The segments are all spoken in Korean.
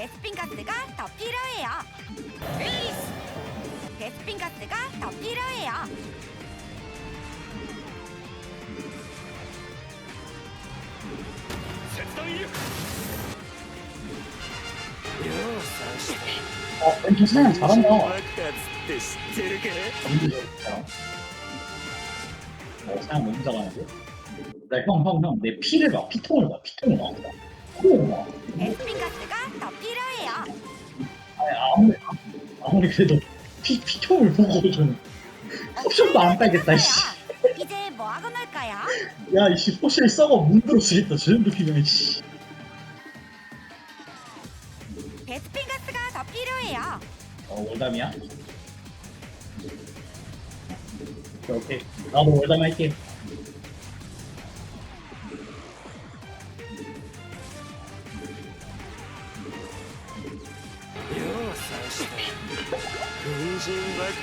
베스핀 가스가 더 필요해요. 에이스! 베스핀 가스가 더 필요해요. 어, 벤투 사냥 잘한다. 爆発って知ってるか 너무 잘했다. 어, 사냥 너무 잘하는데? 나 형, 형, 형, 내 피를 봐. 피통을 봐. 피통을 봐. 코를 봐. 베스핀 가스가 더 필요해요. 아무리, 아무리 그래도 피, 피통을 보고 좀 포션도 안 따겠다, 씨. 이제 뭐 하고 놀까요? 야, 이씨, 포션이 썩어 문드러지겠다. 저 정도 피면, 씨. 베스핀 가스가 더 필요해요. 어, 월담이야? 오케이, 오케이. 나도 월담 할게.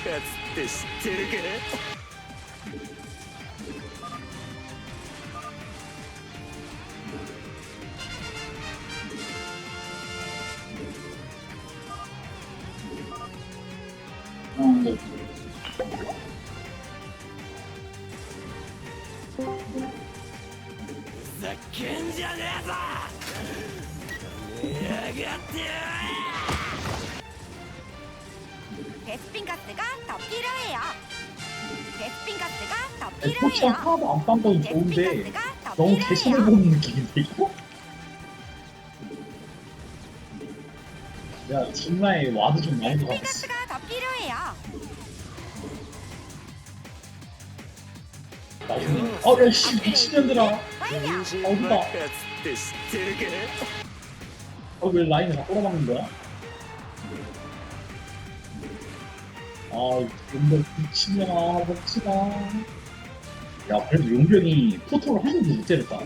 勝つって知ってるか 건 베스핀 좋은데, 가스가 더 너무 개선해 필요해요. 보는 느낌인데, 이거? 야, 정말 와드 좀 많이 베스핀 받았어. 가스가 더 필요해요. 나중에. 어, 야, 씨, 미친년들아. 완료. 粉塵爆発って知ってるか 어, 왜 라인을 다 꼬라박는 거야? 아, 용병 미친년아, 멋지다. 야, 그래도 용병이 포토를 한 번도 못 때렸다.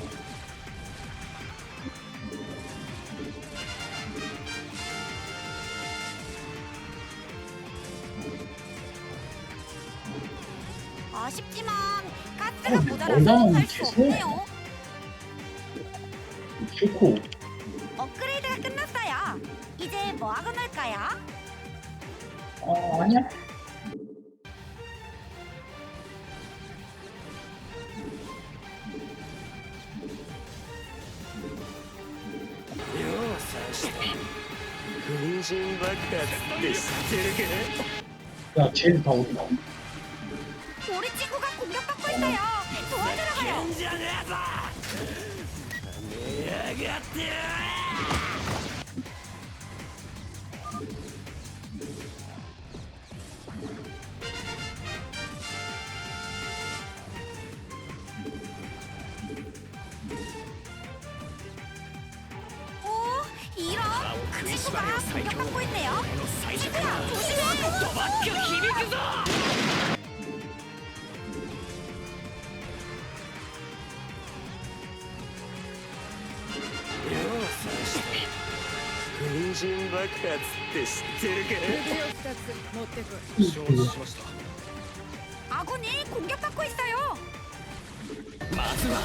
아쉽지만 가스가 어, 모자라서 얼마나 갈수 계속? 없네요. 좋고. 업그레이드가 끝났어요. 이제 뭐 하고 놀까요? 어, 아니야. うさんした粉塵爆発って知ってるか 야, 쟤는 다 어디가? 우리 친구가 공격받고 있어요. 도와주러 ふざ 가요. けんじゃねえぞやがって 塵爆発って知ってるか 아군이 공격받고 있어요. まずは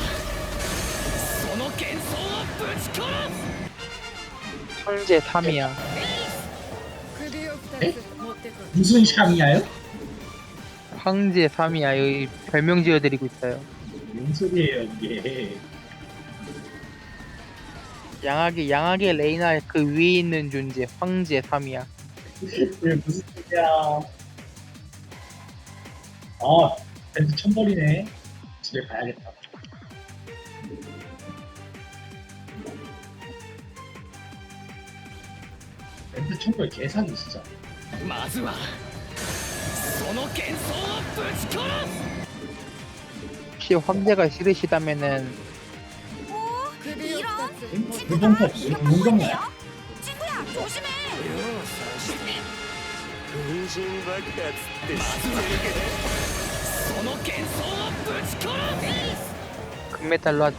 その幻想をぶち殺す 황제 3이야. 에? 무슨 샴이야요? 황제 3이야. 여기 별명 지어드리고 있어요. 뭔 소리예요, 이게. 양악의 양악의 레이나 그 위에 있는 존재 황제 3이야. 이게 무슨 소리야. 아, 벤트 천벌이네. 집에 가야겠다. 벤트 천벌 개사기 진짜. まずはその幻想をぶち殺す 혹시 황제가 싫으시다면은 오, 이런 그 친구가 정도 공격받고 용병이야. 있네요. 친구야, 조심해. ようさんした粉塵爆発って知ってるかその幻想をぶち殺す 금메달로 하자.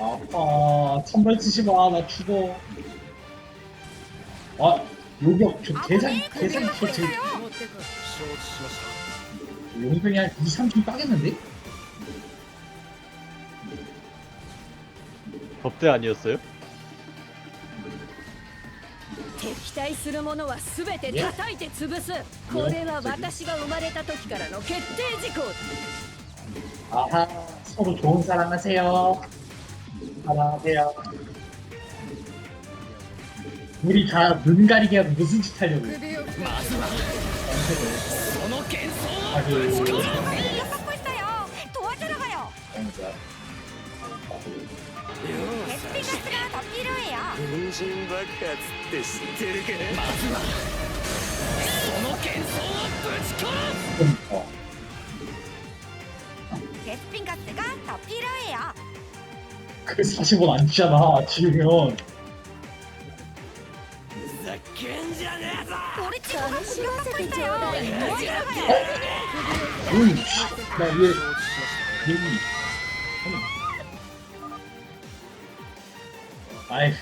아파. 천벌 치지 마. 나 죽어. 아, 요격. 저 개사기, 아군이 개사기. 공격받고 저, 저, 있어요. 용병이 한 2, 3초 따겠는데? 법대 아니었어요? 敵対するものは全て叩いて潰すこれは私が生まれた時からの決定事項だ 아하 서로 좋은 사랑하세요 사랑하세요 우리 다 눈 가리게 하고 무슨 짓 하려고 首をその幻想を 아주 베스핀 가스가 더 필요해요. 粉塵爆発って知ってるかまずはその幻想をぶち殺す 좀 더. 베스핀 가스가 더 필요해요. 그 40원 안 주잖아 지우면 ふざけんじゃねえぞ 우리 친구가 楽しませ 공격받고 てちょう 있어요. だいね 도와주러 가요. 응, 나 아이,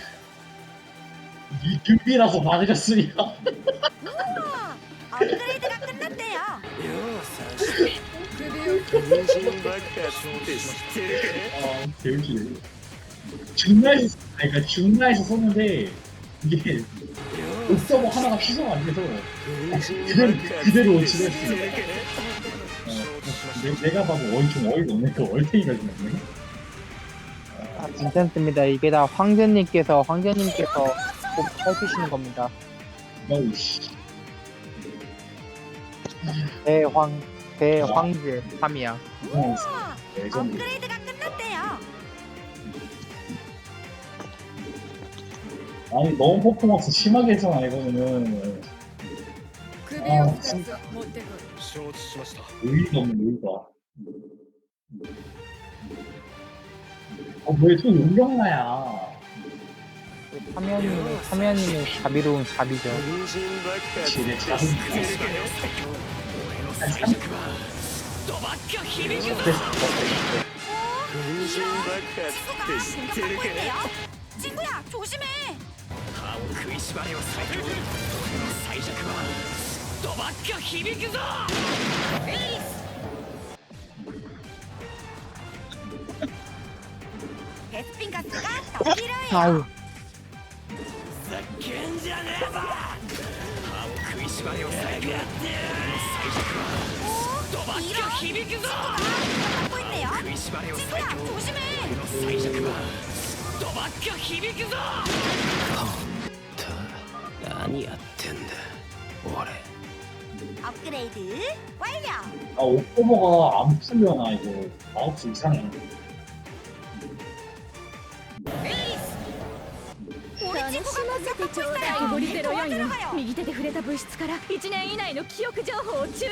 이 준비라서 맞으셨으니까. 우와, 업그레이드가 끝났대요. ようさし粉塵爆発って知ってる 아, 개웃기네. 중라에서, 아니, 그러니까 중라에서 썼는데, 이게, かよ 옥서버 하나가 취소가 안 돼서, う粉塵 그대로, 爆発 그대로 って知って 지냈어. るか 어, 내, 내가 봐도 어이 좀 어이가 없네. 그 얼탱이가 지났네. 아, 괜찮습니다. 이게 다 황제님께서 황제님께서 꼭 해주시는 겁니다. 어우, 씨. 대황 대황제 3이야. 어, 우와, 레전드. 업그레이드가 끝났대요. 아니, 너무 퍼포먼스 심하게 했잖아, 이거는. 首を2つ持ってこい承知しました 의의가 없는 의의가. 어왜또 용병마야? 참여님이, 참여님이 자비로운 자비죠. 친구야 조심해. 아우 아, 옷도모가 안 풀려나, 이거. 9시 이상이네. とちょうだいリロ右手で触れた物質から1年以内の記憶情報を抽出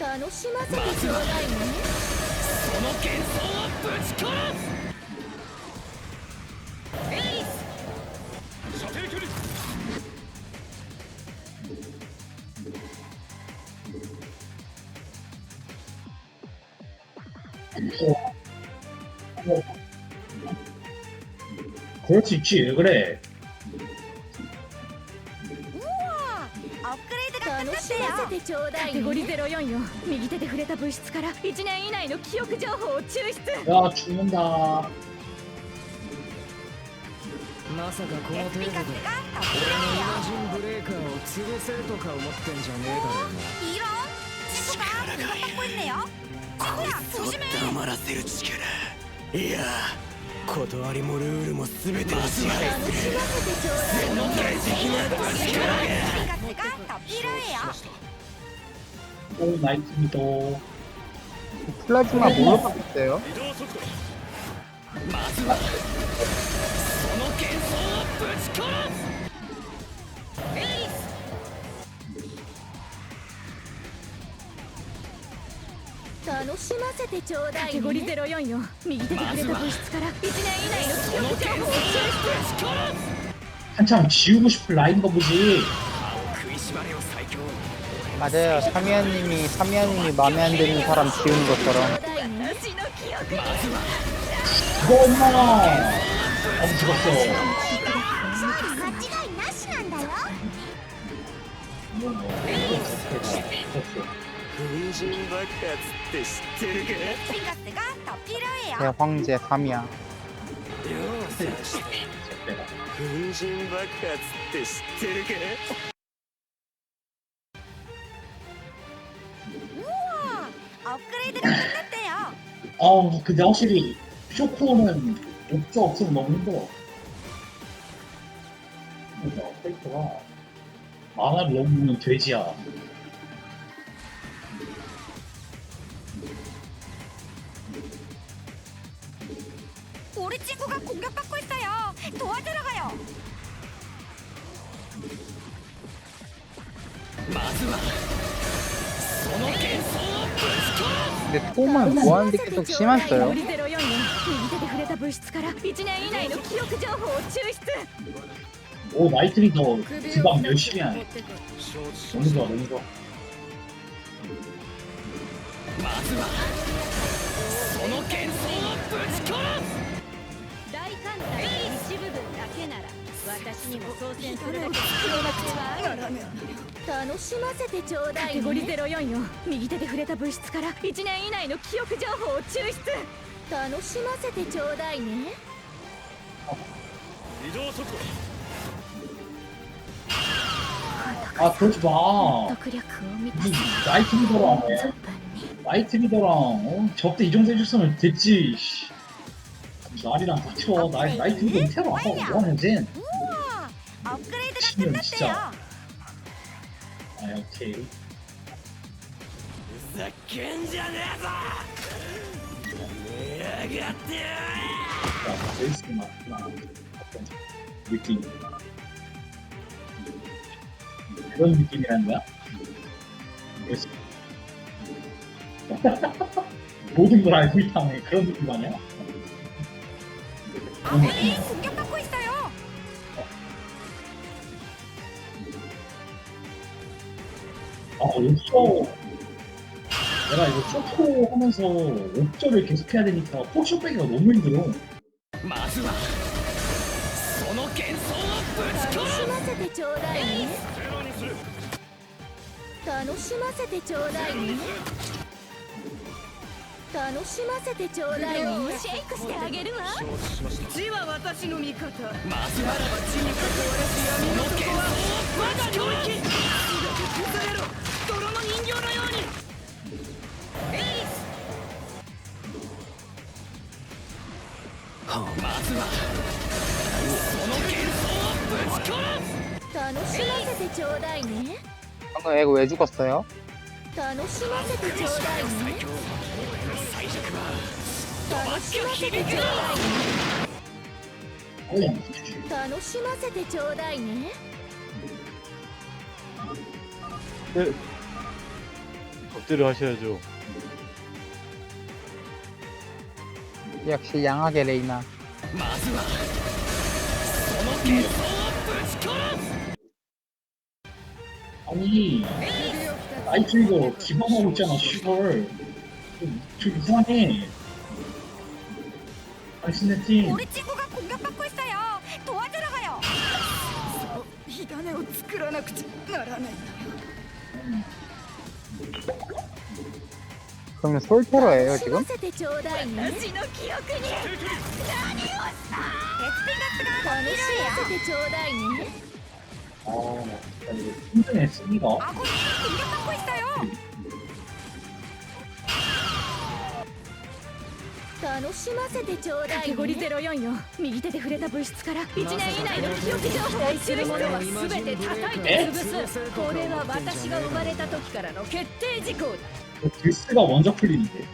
楽しませてちょうだいその幻想をぶち殺す 그럴 수 있지, 왜 그래? 우와, 업그레이드가 楽しま 끝났대요. せてちょうだいカテゴリ04よ右手で触れた物質から1年以内の記憶情報を抽出 야, 죽는다. まさかこの程 베스핀 度で 가스가 더 俺 필요해요. のイマジンブレーカーを潰せるとか思ってんじゃねえだろうな 이런 친구가 공격받고 있네요. 친구야, 조심해. 黙らせる力いや 断りもルールも全てを支配楽しませてちょうだいその大的な力が 베스핀 가스가 더 필요해요. 오, 나이스입니다. 플라즈마 뭘로 바꿨어요? 移動速度まずはその幻想をぶち殺す 楽しませてちょうだいカテゴリ04よ右手で触れた物質から1年以内の記その憶情報を幻想をぶち抽出殺す 한참 지우고 싶은 라인가 보지. 歯を食いしばれよ最強 맞아요. 사미야님이 사미야님이 마음에 안 드는 사람 지운 ちょ 것처럼 うだいね私の記憶まずは 죽어, 엄마! 아, 죽었어. 間 違いなしなんだよ。 죽었어. 粉塵爆発って知ってるか 베스핀 가스가 더 필요해요. 대황제 3이야. 스텝 제때가 粉塵爆発って知ってるか 우와! 업그레이드가 끝났대요. 아 근데 확실히 쇼코는 옥저 없으면 너무 힘들어 그러니까 페이크가 만화를 너무 보면 돼지야 우리 친구가 공격받고 있어요. 도와주러 가요. まずはその幻想をぶち殺 근데 톰은 보안이 계속 심했어요. 森ゼロ四四右手で触れた物質から1年以内の記憶情報を抽出 오 나이트리 더 지방 열심히 하네 す 너무 좋아 너무 좋아 まずはその幻想をぶち殺大艦隊の一部分だけなら私にも操船するだけ作らなくては楽しませてちょうだい、ね、ゴリゼロ四四右手で触れた物質から1年以内の記憶情報を抽出楽しませてちょうだいね移動速度 아 그러지 마 特力を満た 무슨 す 나이트 리더랑 存分に 나이트 리더랑 어? 접대 이 정도 해줬으면 됐지 씨. 날이랑 닥쳐 나, 나이트 리더 못해봐 뭐하냐 쟤 우와! 업그레이드가 미친년, 끝났대요. 진짜. 아 오케이 ふざけんじゃねえぞやめやがってよ 야 제이스 맞구나 어떤 느낌 그런 느낌이라는 거야? 그래서 모든 걸 알고 있다는 그런 느낌 아니야? 아군이 공격받고 있어요. 아, 옥저. 내가 이거 쇼코 하면서 옥저를 계속 해야 되니까 포쇼 빼기가 너무 힘들어. まずはその幻想をぶち殺楽しませてちょうだいねゼロにする楽しませてちょうだいね 楽しませてちょうだいねシェイクしてあげるわ承知しました字は私の味方まずはその幻想をぶち殺す崩れろ泥の人形のようにまずはその幻想をぶち殺楽しませてちょうだいね 방금 애가 왜 죽었어요? 楽しませてちょうだいね す最弱は楽しませてちょうだいね 어, 楽しませてちょうだいね 엎드려 하셔야죠. 역시 양악의 레이나. まずはその幻想をぶち殺す 아니, 나이트 이거 기방하고 있잖아, 시걸. 좀, 좀 이상해. 당신네 팀. 우리 친구가 공격받고 있어요. 도와주러 가요. 火種を作らなくちゃならない 그러면 솔테로예요 楽し 지금? ませてちょうだいね私の記憶に何をしたベスピンガスが楽しませてちょうだいね 아, 나 이거 힘드네, 쓰기가. 아군이 공격받고 있어요. 楽しませてちょうだい、ね、ゴリゼロ四四右手で触れた物質から1年以内の記憶情報を知るものは全て叩いて潰すこれは私が生まれた時からの決定事項だ 어, 딜스가 먼저 풀리는데.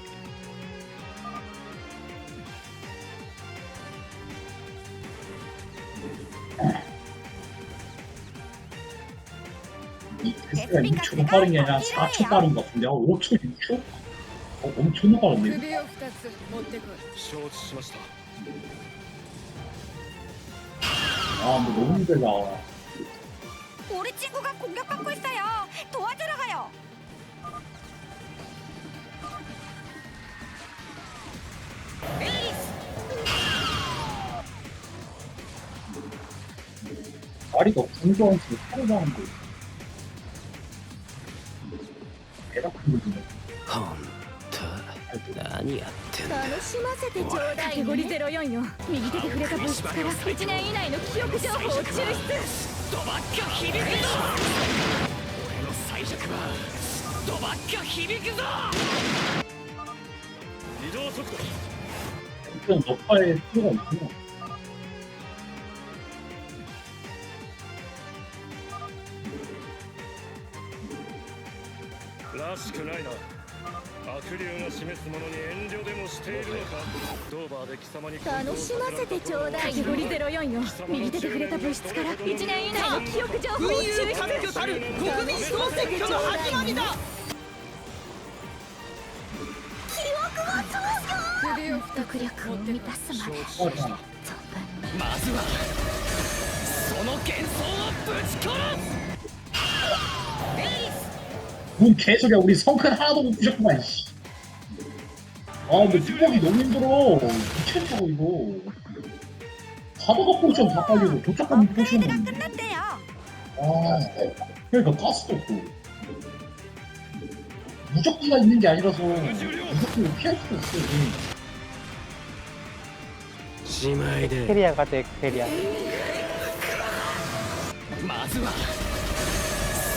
이 딜스가 6초가 빠른 게 아니라 4초 빠른 것 같은데? 아, 5초, 6초? 어, 엄청 빠른데? を2つ持ってこい承知しました 아, 근데 너무 힘들다. 우리 친구가 공격받고 있어요. 도와주러 가요. 다리가 분주한테 하루 가는 거. 대략 큰 거지. 本当何やって 楽しませてちょうだいカテゴリ04よ右手で触れた物質から1年以内の記憶情報を抽出ドバッカ響くぞ俺の最弱はドバッカ響くぞ移動速度 일단 너파에 필요가 있구나. らしくないな 悪竜が示すものに遠慮でもしているのか？ドーバーで貴様に楽しませてちょうだい。カテゴリ04よ右手で触れた物質から1年以内の記憶情報を抽出たる国民総選挙の始まりだ独力を満たすまで。まずはその幻想をぶち殺す 뭔 개소리야. 우리 성큰 하나도 못 부셨구만, 씨. 아, 근데 뚜벅이 너무 힘들어. 미쳤다고, 이거. 가다가 포션 다 빨리고, 도착하면 포션. 업그레이드가 끝났대요. 아, 그러니까 가스도 없고. 무적기가 있는 게 아니라서, 무적기를 피할 수가 없어, 이게. しまいで 캐리아가 돼 캐리아 まずは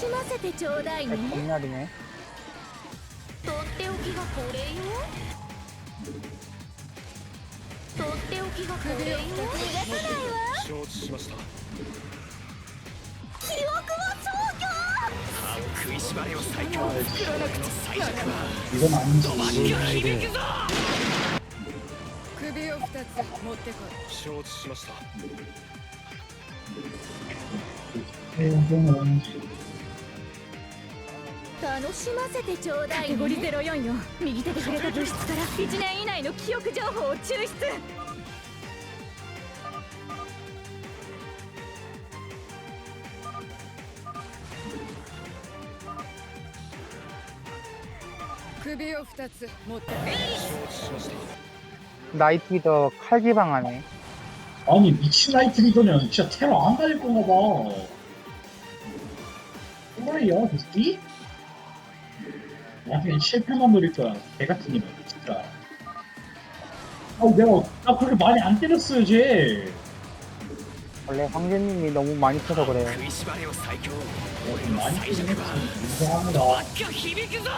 しませてちょうだいね。雷ね。とっておきがこれよ。とっておきがこれよ。逃がさないわ。承知しました記憶は超強食いしばれを最強。作らなくて最弱はど真響くぞ首を二つ持ってこい。承知しました。Thank you. 楽しませてちょうだいカテゴリ04よ右手で触れた物質から1年以内の記憶情報を抽出首を2つ持ってこい承知しました 나이트기더 칼기방하네 아니, 미친 나이트 리더는 진짜 테러 안 다닐 건가 봐. 뭐야, 이 새끼? 나중에 실패만 노릴 거야. 개 같은 이만, 진짜. 아, 내가, 나 그렇게 많이 안 때렸어요, 쟤. 원래 황제님이 너무 많이 쳐서 그래요 食いしばれよ最強俺 좀 の 많이 最 때리긴 弱は 했지. 인정합니다. ドバッカ響くぞ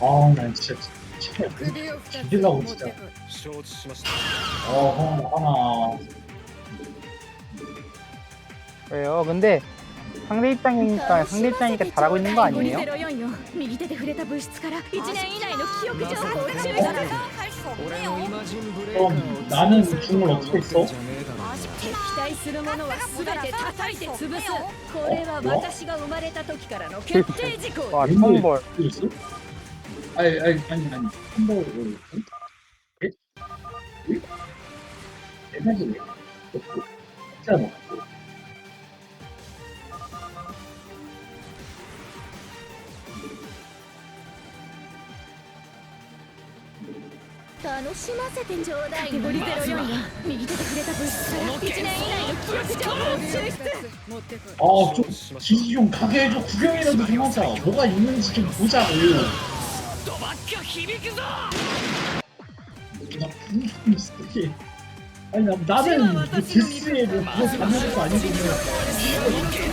아, 난 진짜, 진짜, 首を2 죽이려고 진짜. 承知しました 어, 하나, 왜요 근데 상대 입장이니까 상대 입장이니까 잘하고 있는 거 아니에요? 04よ右手で触れた物質から1年以内の記憶情報を抽出 갈수 俺の 없네요. イマジンブレーカーを 그럼 나는 중을 어떻게 써? じゃねえだろ 아쉽지만 敵対するものは全て叩いて潰すこれは私が生まれた時からの決定事項 와 인물 총벌 있어? 아니, 아니, 아니, 아니, 한 번, 예? 예? 대사지 왜? 진짜 뭐. 楽しませてちょうだいカテゴリ04よ右手で触れた物質から1年以内の記憶情報を抽出 아, 좀, 기지 좀 가게 해줘. 구경이라도 좀 하자. 뭐가 있는지 좀 보자고. ドバッカ響くぞ 나 분명히 있을게. 아니, 나, 나는 뭐 디스에 뭐 그거 받는 것도 아니고. 그냥 最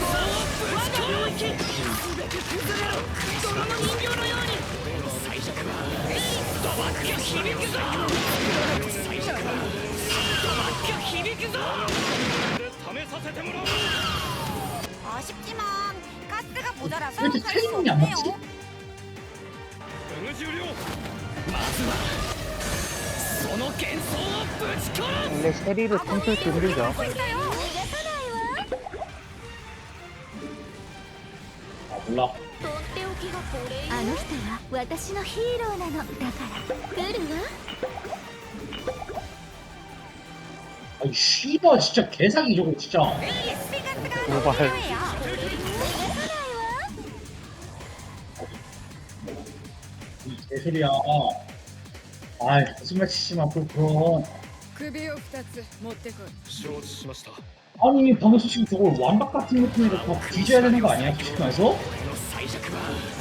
이렇게 트레이닝이 안 맞 지? 원래 세리를 컨트롤 힘들죠몰라 とっておきが あの人は私のヒーローなのだから来るわ 아이 씨발 진짜 개사기 저거 진짜 베스핀 가스가 너무 도발. 필요해요. 이 개소리야 아이 거짓말 치지 마 그럼 그럼 首を二つ持ってこい承知しました 아니 방금 솔직히 저걸 완박 같은 느낌으로 다 뒤져야 되는 거 아니야 솔직히 말해서? 俺の最弱はドバッキョ響くぞ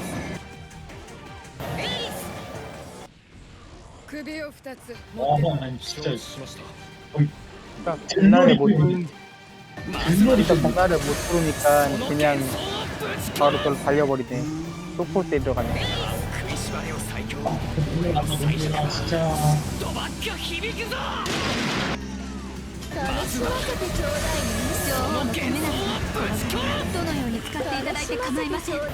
首を二つ 아 아니 진짜 しました 그러니까 전날에 못 부르- 뒷머리 진짜 좀 전날을 못 부르니까 그냥 바로 그걸 달려버리네. 소포 때 들어가네. 首縛れを最強 눈물 난다 눈물 나 진짜 ドバッキョ響くぞ楽しませてちょうだいね女王のためならどのように使っていただいて構いません歯を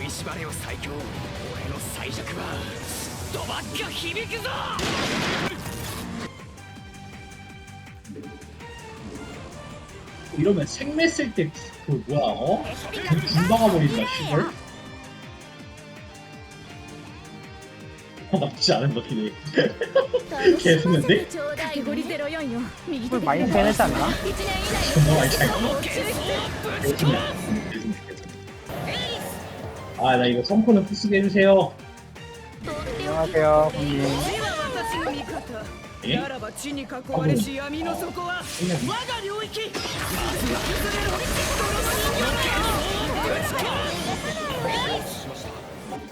食いしばれよ最強俺の最弱はドバッキョ響くぞ 이러면 생매 쓸 때 그 뭐야 어? 베스핀 그 가스가 군바가 더 버린다 필요해요. 씨발 어, 나쁘지 않은 것 같네 楽しませ 개소리인데? てちょうだいカテゴリゼロ4よ右手 그걸 で 많이 빼내지 않나? 1年以内 존나 の 많이 記 차이 憶情報を抽出 개소리야 아나 이거 성코는 부수게 해주세요 とっておき 안녕하세요, 형님. 私は私の味方 예? ならば地に囲まれし闇の底は 그냥 我が領域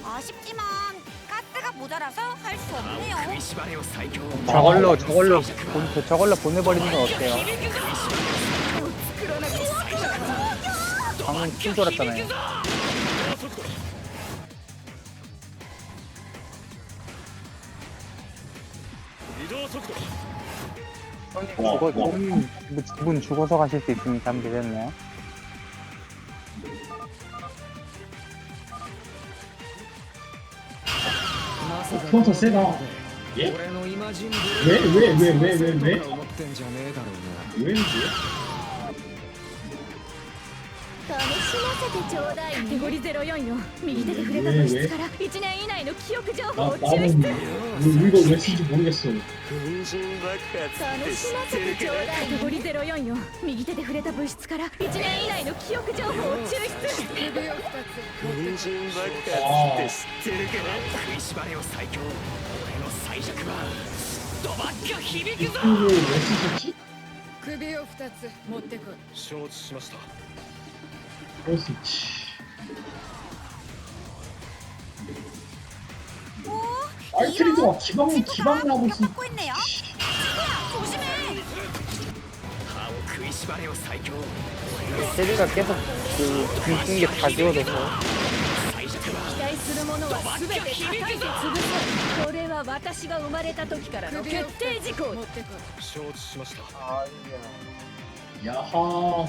아쉽지만 가스가 모자라서 할 수 歯を 없네요. 食いしばれよ最強 저걸로 저걸로 본- 저걸로 보내버리는 건 어때요? 방금 킬 돌았잖아요. 형님 와, 죽어 와. 형님 이분 죽어서 가실 수 있으니까 되셨나요? 폰터 세다. 예? 왜? 왜? 왜? 왜? 왜? 왜? 왠지? ダメてんじゃねえだろうな 왜 이래? 楽しませてちょうだいカテゴリゼロ4よ右手で触れた物質から1年以内の記憶情報 나, を抽 나는 出 우- 우리가 왜 쓰는지 모르겠어 粉塵爆発って楽しま知ってるせてちょうだいカテゴリゼロ4よ右手で触れた物質から1年以内の記憶情報を抽出首を二つ粉塵爆発って知ってるか食いしばれよ最強俺の最弱はドバッキョ響くぞ 이거를 왜 쓰셨지? 首を二つ持ってこい承知しました 그럴 수 있지 오, 알트리드가 이런 기방, 친구가 기방을 하고 있으니 공격받고 있네요. 친구야, 조심해. 歯を食いしばれよ最強 세리가 계속 그 굶긴 게 다 지워져서 最弱は期待するものは全て叩いて潰すこれは私が生まれた時からの決定事項持ってこい承知しました 야하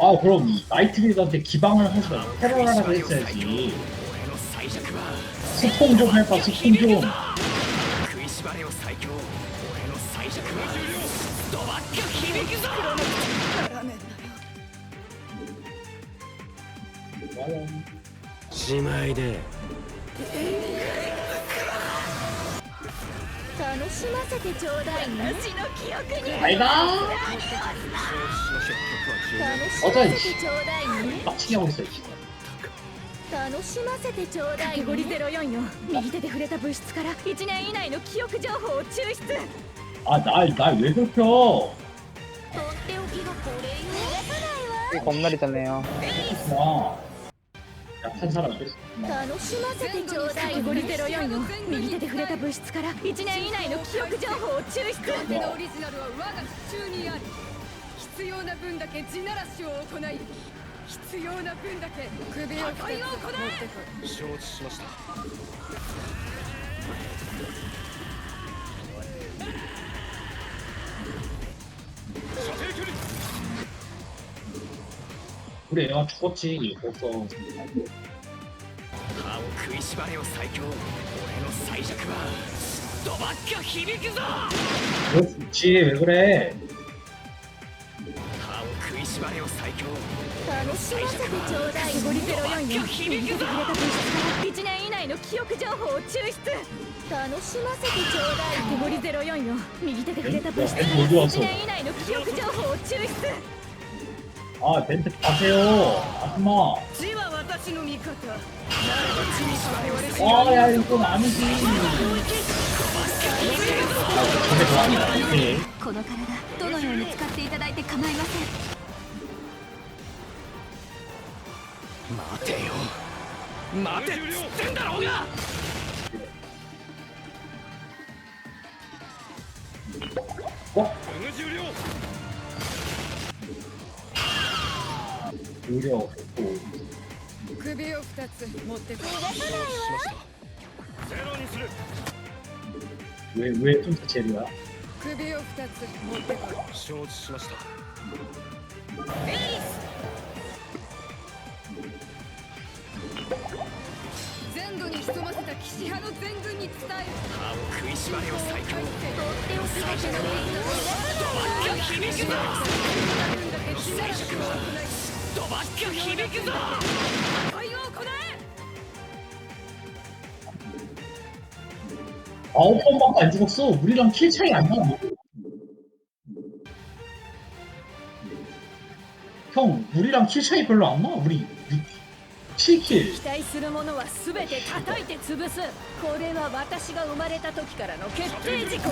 아 그럼 나이트리더한테 기방을 하자. 테러라고 아, 했어야지. 아, 스폰 좀 해봐 스폰 좀. 지마이데 楽しませてちょうだいね。私の記憶にバイバーイ。楽しませてちょうだいね。あ、楽しませてちょうだい、ね、ゴリゼロ四よ。右手で触れた物質から一年以内の記憶情報を抽出。あ、だいだいレゾキョとっておきのこれよこんなりたねよ。한 사람 됐구나 楽しませてちょうだいカテゴリね04よ右手で触れた物質から1年以内の記憶情報を抽出手のオリジナルは我が手中にあり必要な分だけ地ならしを行い必要な分だけ首を2つ持ってこい承知しました レーあちこちに放送歯を食いしばれよ最強俺の最弱はドバッカ響くぞよっちーめくれ。歯を食いしばれよ最強楽しませてちょうだいゴリゼロ4に響くぞ1年以内の記憶情報を抽出。楽しませてちょうだい。ゴリゼロ4よ。右手で触れた物質1年以内の記憶情報を抽出。 아 벤트 가세요 아줌마 地は私の味方ならば地に縛れわれし 아야 이건 아니지 아 저게 더 아니다 오케이 この体どのように使っていただいて構いません待てよ待てっつってんだろうが 어? 重量 量を首を二つ持ってこゼロにする上上とチェリは首を二つ持ってこ承知しましたベース全土に潜ませた岸派の全軍に伝え歯を食いしばれを再開とっておき最初のレインをどばっか響くな軍だけ被災はドバッが響くぞ破壊を行え 아홉 번밖에 안 죽었어 우리랑 킬 차이 안 나. 형 우리랑 킬 차이 별로 안 나. 우리 7킬 期待するものは全て叩いて潰すこれは私が生まれた時からの決定事項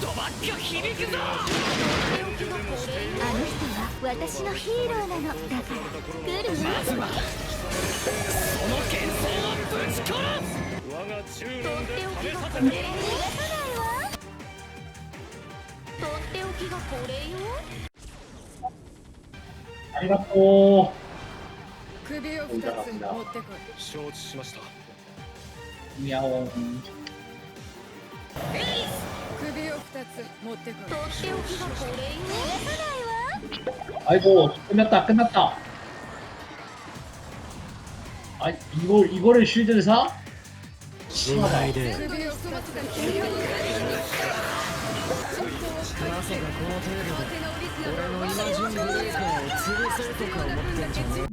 ドバッキョ響くぞ！あの人は私のヒーローなのだから来るわ。まずはその幻想をぶち殺す我が中年で試させて逃がさないわとっておきがこれよ。ありがとう。首を2つ持ってこい。承知しました。にゃおん首を2つ持ってことっておきがこれよ逃がさないわ 아이고 끝났다 끝났다 아 이걸 이거를 쉴드를 사? 心配で首を潜ませた騎士派の全軍に伝えるまさかこの程度で手のオリジナル俺のイマジンブレイカーを潰そうとか思ってんじゃねえ